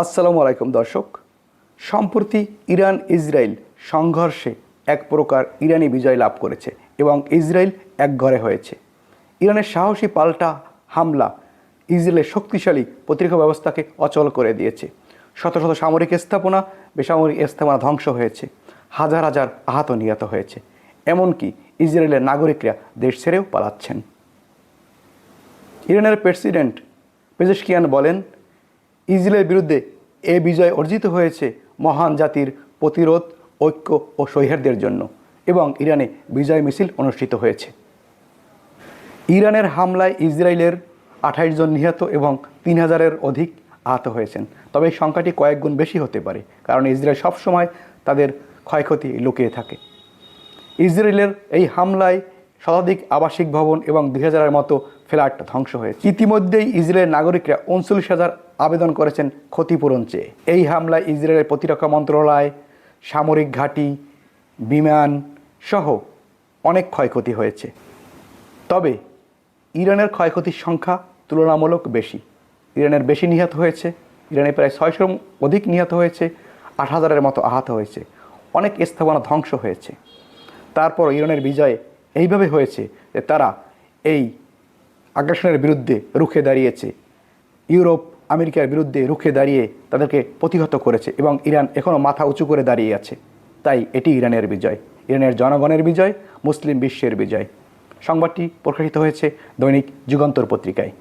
আসসালামু আলাইকুম, দর্শক। সম্প্রতি ইরান ইসরায়েল সংঘর্ষে এক প্রকার ইরানি বিজয় লাভ করেছে এবং ইসরায়েল একঘরে হয়েছে। ইরানের সাহসী পাল্টা হামলা ইসরায়েলের শক্তিশালী প্রতিরক্ষা ব্যবস্থাকে অচল করে দিয়েছে। শত শত সামরিক স্থাপনা, বেসামরিক স্থাপনা ধ্বংস হয়েছে। হাজার হাজার আহত নিহত হয়েছে। এমনকি ইসরায়েলের নাগরিকরা দেশ ছেড়েও পালাচ্ছেন। ইরানের প্রেসিডেন্ট পেজেশকিয়ান বলেন ইসরায়েলের বিরুদ্ধে এ বিজয় অর্জিত হয়েছে মহান জাতির প্রতিরোধ, ঐক্য ও সৌহার্দ্যের জন্য এবং ইরানে বিজয় মিছিল অনুষ্ঠিত হয়েছে। ইরানের হামলায় ইসরায়েলের আঠাইশ জন নিহত এবং তিন হাজারের অধিক আহত হয়েছেন। তবে এই সংখ্যাটি কয়েক গুণ বেশি হতে পারে, কারণ ইসরায়েল সবসময় তাদের ক্ষয়ক্ষতি লুকিয়ে থাকে। ইসরায়েলের এই হামলায় শতাধিক আবাসিক ভবন এবং দুই হাজারের মতো ফ্ল্যাট ধ্বংস হয়েছে। ইতিমধ্যেই ইসরায়েলের নাগরিকরা উনচল্লিশ হাজার আবেদন করেছেন ক্ষতিপূরণ চেয়ে। এই হামলায় ইসরায়েলের প্রতিরক্ষা মন্ত্রণালয়, সামরিক ঘাঁটি, বিমান সহ অনেক ক্ষয়ক্ষতি হয়েছে। তবে ইরানের ক্ষয়ক্ষতির সংখ্যা তুলনামূলক বেশি। ইরানের বেশি নিহত হয়েছে, ইরানে প্রায় ছয়শোর অধিক নিহত হয়েছে, আট হাজারের মতো আহত হয়েছে। অনেক স্থাপনা ধ্বংস হয়েছে। তারপর ইরানের বিজয় এইভাবে হয়েছে যে তারা এই আগ্রাসনের বিরুদ্ধে রুখে দাঁড়িয়েছে। ইউরোপ আমেরিকার বিরুদ্ধে রুখে দাঁড়িয়ে তাদেরকে প্রতিহত করেছে এবং ইরান এখনও মাথা উঁচু করে দাঁড়িয়ে আছে। তাই এটি ইরানের বিজয়। ইরানের জনগণের বিজয়, মুসলিম বিশ্বের বিজয়। সংবাদটি প্রকাশিত হয়েছে দৈনিক যুগান্তর পত্রিকায়।